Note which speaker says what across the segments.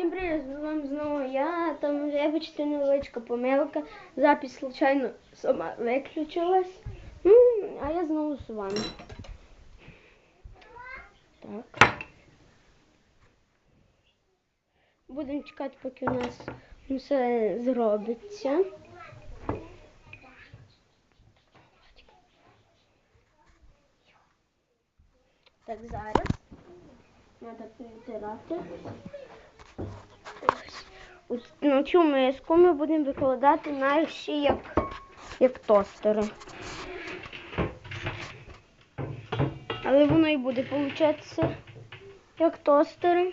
Speaker 1: Всім привіт, з вами знову я. Там вибачте невеличка помилка. Запись случайно сама виключилась. Ну, а я знову з вами. Так. Будемо чекати, поки у нас все зробиться. Так, зараз. Треба перетирати. На цю миску ми будемо викладати наші як, як тостери. Але воно і буде получатися як тостери.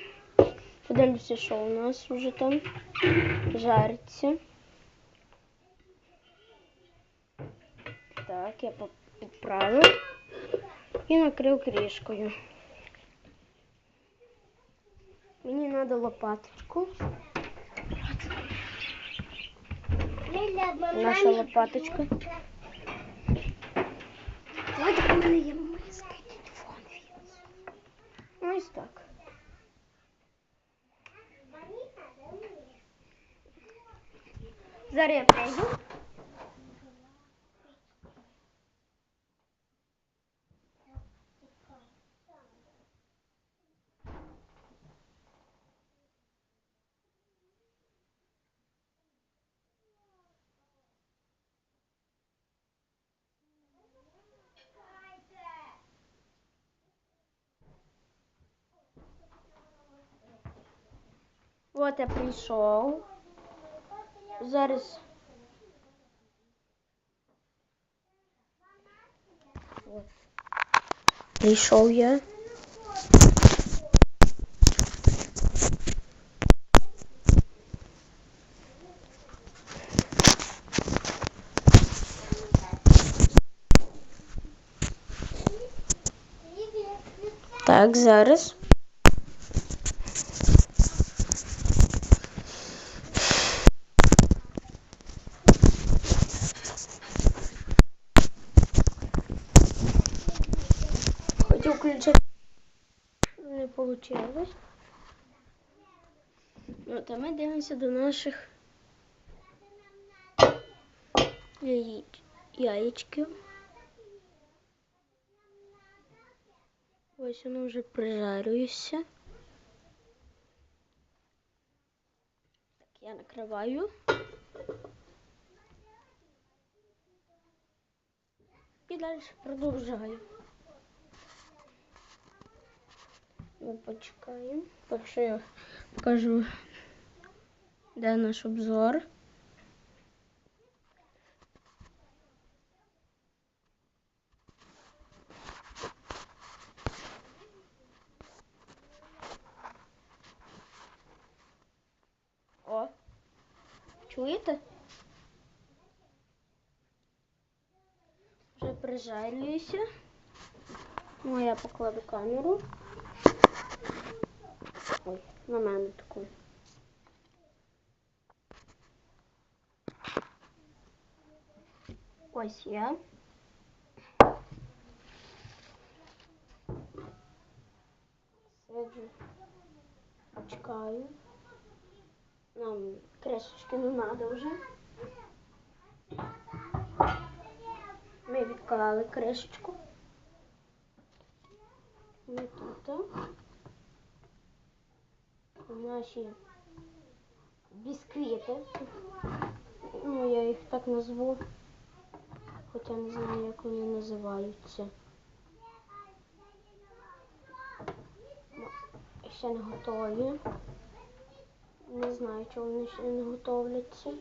Speaker 1: Подивимося, що у нас вже там жариться. Так, я підправив і накрив кришкою. Мені треба лопаточку. Наша лопаточка.
Speaker 2: Давайте в мене є миска і телефон.
Speaker 1: Ось так. Зараз я прийду. От я прийшов. Зараз. От. Прийшов я. Так, зараз. Вийшло. Ну, то ми дивимося до наших яєчків. Ось воно вже прижарюється. Так, я накриваю. І далі продовжаю. Ми почекаємо. Так що я покажу, де наш обзор. О, чуєте? Вже прижарююся. Ну, я покладу камеру. Ой, на мене таку. Ось я. Сиджу, чекаю. Нам кришечки не треба вже. Ми відклали кришечку. Ми тут. Наші бісквіти. Ну, я їх так назву. Хоча не знаю, як вони називаються. Ну, Ще не готові. Не знаю, чого вони ще не готовляться.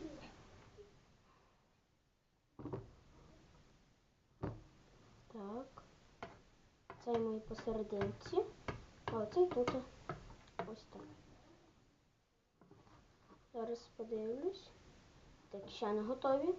Speaker 1: Так. Цей мої посерединці. А оцей тут. Ось так. Зараз подивлюсь. Так, ще не готові.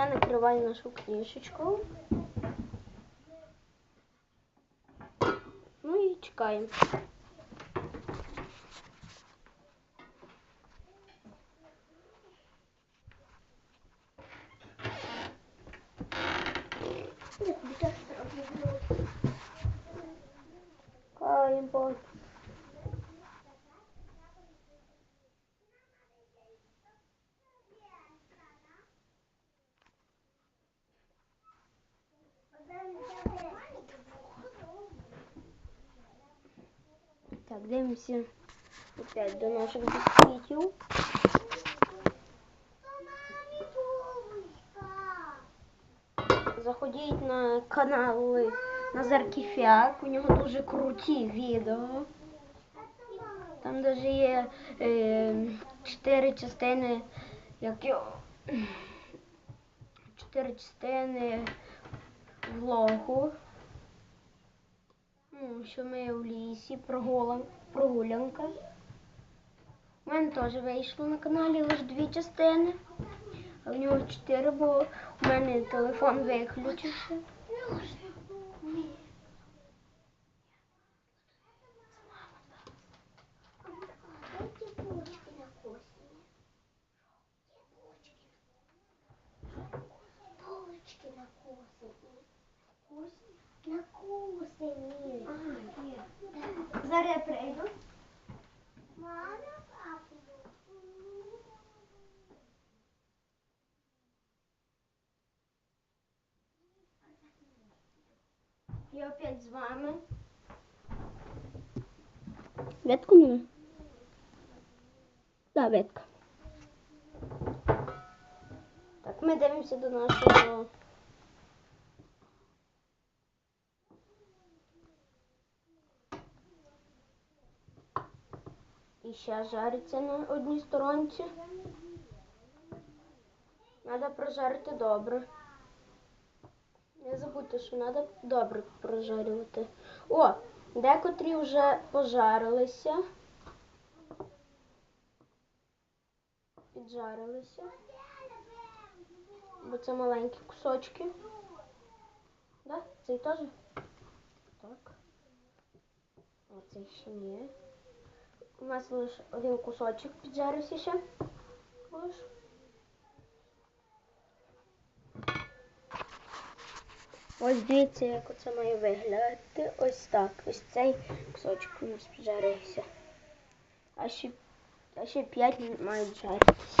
Speaker 1: Я накриваю нашу книжечку. Ну і чекаємо.
Speaker 2: Я тобі так зроблю.
Speaker 1: Чекаємо. поки. Так, дивимося опять до наших бісквітів. Заходіть на канал Назар Кіфяк, у нього дуже круті відео. Там навіть є е, чотири частини, як його, чотири частини влогу. Ну, що ми в лісі, прогулянка. У мене теж вийшло на каналі лише дві частини, а в нього чотири, бо у мене телефон виключився.
Speaker 2: На косине. На косине.
Speaker 1: А, є. Зараз я прийду.
Speaker 2: Мама, папу.
Speaker 1: Я опять з вами. Ветку мене? Да, ветка. Так, ми дивимося до нашого. І ще жариться на одній сторонці. Треба прожарити добре. Не забудьте, що треба добре прожарювати. О, декотрі вже пожарилися. Піджарилися. Бо це маленькі кусочки. Да? Цей теж? Так. А цей ще ні. У нас лише один кусочок піджарився ще. Лиш. Ось дивіться, як оце має виглядати. Ось так. Ось цей кусочок у нас піджарився. А ще, а ще п'ять мають жаритися.